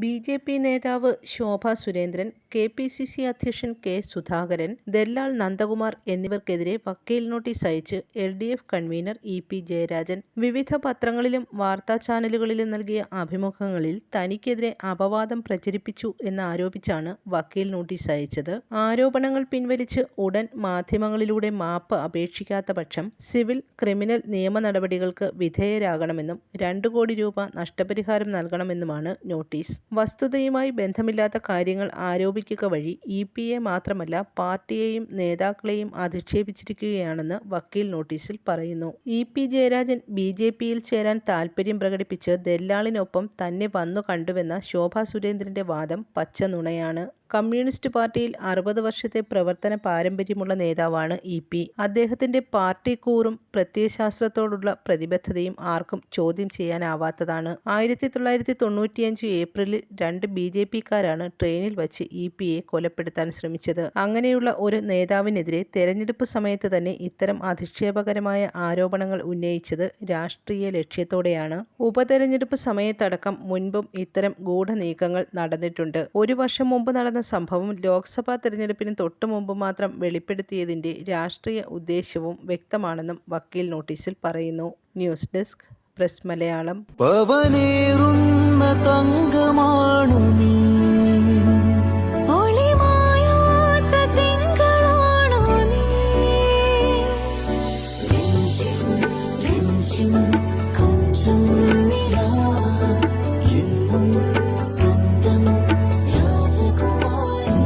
B J P നേതാവ് Shobha Surendran K P C C അധ്യക്ഷൻ K Sudhakaran ദല്ലാൾ നന്ദകുമാർ എന്നിവർക്കെതിരെ വക്കീൽ നോട്ടീസ് അയച്ച് L D F convener E P Jayarajan വിവിധ പത്രങ്ങളിലും വാർത്താ ചാനലുകളിലും നൽകിയ അഭിമുഖങ്ങളിൽ തനിക്കെതിരെ അപവാദം പ്രചരിപ്പിച്ചു എന്നാരോപിച്ചാണ് വക്കീൽ നോട്ടീസ് അയച്ചത്. ആരോപണങ്ങൾ പിൻവലിച്ച് ഉടൻ മാധ്യമങ്ങളിലൂടെ മാപ്പ് അപേക്ഷിക്കാത്ത പക്ഷം സിവിൽ ക്രിമിനൽ നിയമ നടപടികൾക്ക് വിധേയരാകണമെന്നും രണ്ടു കോടി രൂപ നഷ്ടപരിഹാരം നൽകണമെന്നുമാണ് നോട്ടീസ്. വസ്തുതയുമായി ബന്ധമില്ലാത്ത കാര്യങ്ങൾ ആരോപിക്കുക വഴി ഇ പി എ മാത്രമല്ല പാർട്ടിയെയും നേതാക്കളെയും അധിക്ഷേപിച്ചിരിക്കുകയാണെന്ന് വക്കീൽ നോട്ടീസിൽ പറയുന്നു. E P Jayarajan B J പിയിൽ ചേരാൻ താൽപ്പര്യം പ്രകടിപ്പിച്ച് ദല്ലാളിനൊപ്പം തന്നെ വന്നു കണ്ടുവെന്ന ശോഭാ സുരേന്ദ്രന്റെ വാദം പച്ചനുണയാണ്. കമ്മ്യൂണിസ്റ്റ് പാർട്ടിയിൽ അറുപത് വർഷത്തെ പ്രവർത്തന പാരമ്പര്യമുള്ള നേതാവാണ് ഇ പി. അദ്ദേഹത്തിന്റെ പാർട്ടി കൂറും പ്രത്യയശാസ്ത്രത്തോടുള്ള പ്രതിബദ്ധതയും ആർക്കും ചോദ്യം ചെയ്യാനാവാത്തതാണ്. ആയിരത്തി തൊള്ളായിരത്തി തൊണ്ണൂറ്റിയഞ്ച് ഏപ്രിലിൽ രണ്ട് ബി ജെ പിക്കാരാണ് ട്രെയിനിൽ വച്ച് ഇ പിയെ കൊലപ്പെടുത്താൻ ശ്രമിച്ചത്. അങ്ങനെയുള്ള ഒരു നേതാവിനെതിരെ തെരഞ്ഞെടുപ്പ് സമയത്ത് തന്നെ ഇത്തരം അധിക്ഷേപകരമായ ആരോപണങ്ങൾ ഉന്നയിച്ചത് രാഷ്ട്രീയ ലക്ഷ്യത്തോടെയാണ്. ഉപതെരഞ്ഞെടുപ്പ് സമയത്തടക്കം മുൻപും ഇത്തരം ഗൂഢനീക്കങ്ങൾ നടന്നിട്ടുണ്ട്. ഒരു വർഷം മുമ്പ് നടന്ന സംഭവം ലോക്സഭാ തെരഞ്ഞെടുപ്പിന് തൊട്ടു മുമ്പ് മാത്രം വെളിപ്പെടുത്തിയതിന്റെ രാഷ്ട്രീയ ഉദ്ദേശവും വ്യക്തമാണെന്നും വക്കീൽ നോട്ടീസിൽ പറയുന്നു. News desk press Malayalam. പവനേറുന്ന രാജകുമാരി